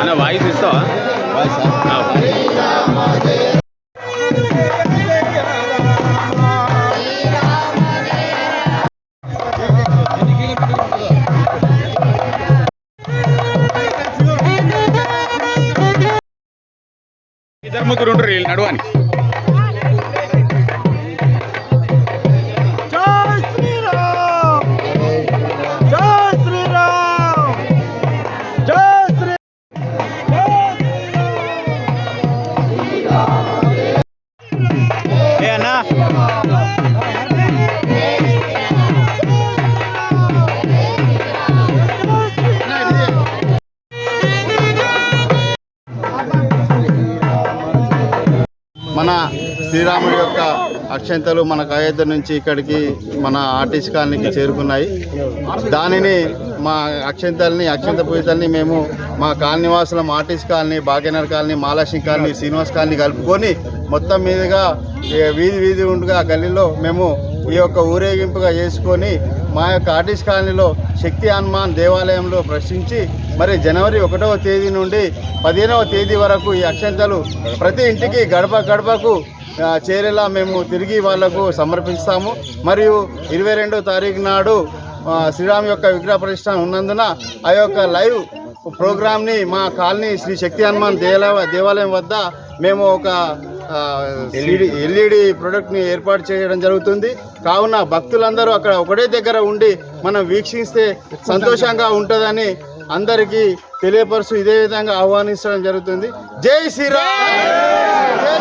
అన్న వాయిస్ ఇస్తావా ఆ. ఇద్దరు ముగ్గురు వీళ్ళు నడువని. జై శ్రీరామ్! జై శ్రీరామ్! జై శ్రీ ఏ అన్నా? మన శ్రీరాముడి యొక్క అక్షంతలు మన అయోధ్య నుంచి ఇక్కడికి మన ఆర్టీసీ కాలనీకి చేరుకున్నాయి. దానిని మా అక్షంతల్ని అక్షంత పూజితల్ని మేము మా కాలనీవాసులం RTC colony Bhagyanagar colony Mahalakshmi colony Srinivas colony కలుపుకొని మొత్తం మీదుగా వీధి వీధి ఉండగా గల్లీలో మేము ఈ యొక్క ఊరేగింపుగా చేసుకొని మా యొక్క ఆర్టిస్ట్ కాలనీలో శక్తి హనుమాన్ దేవాలయంలో ప్రశ్నించి మరి జనవరి ఒకటవ తేదీ నుండి పదిహేనవ తేదీ వరకు ఈ అక్షంతలు ప్రతి ఇంటికి గడప గడపకు చేరేలా మేము తిరిగి వాళ్ళకు సమర్పిస్తాము. మరియు ఇరవై రెండో తారీఖు నాడు శ్రీరామ్ యొక్క విగ్రహ ప్రతిష్ట ఉన్నందున ఆ యొక్క లైవ్ ప్రోగ్రామ్ని మా కాలనీ శ్రీ శక్తి హనుమాన్ దేవాలయ దేవాలయం వద్ద మేము ఒక ఎల్ఈడి ప్రొడక్ట్ని ఏర్పాటు చేయడం జరుగుతుంది. కావున భక్తులందరూ అక్కడ ఒకటే దగ్గర ఉండి మనం వీక్షిస్తే సంతోషంగా ఉంటుందని అందరికీ తెలియపరుస్తూ ఇదే విధంగా ఆహ్వానించడం జరుగుతుంది. జై శ్రీరామ్! జై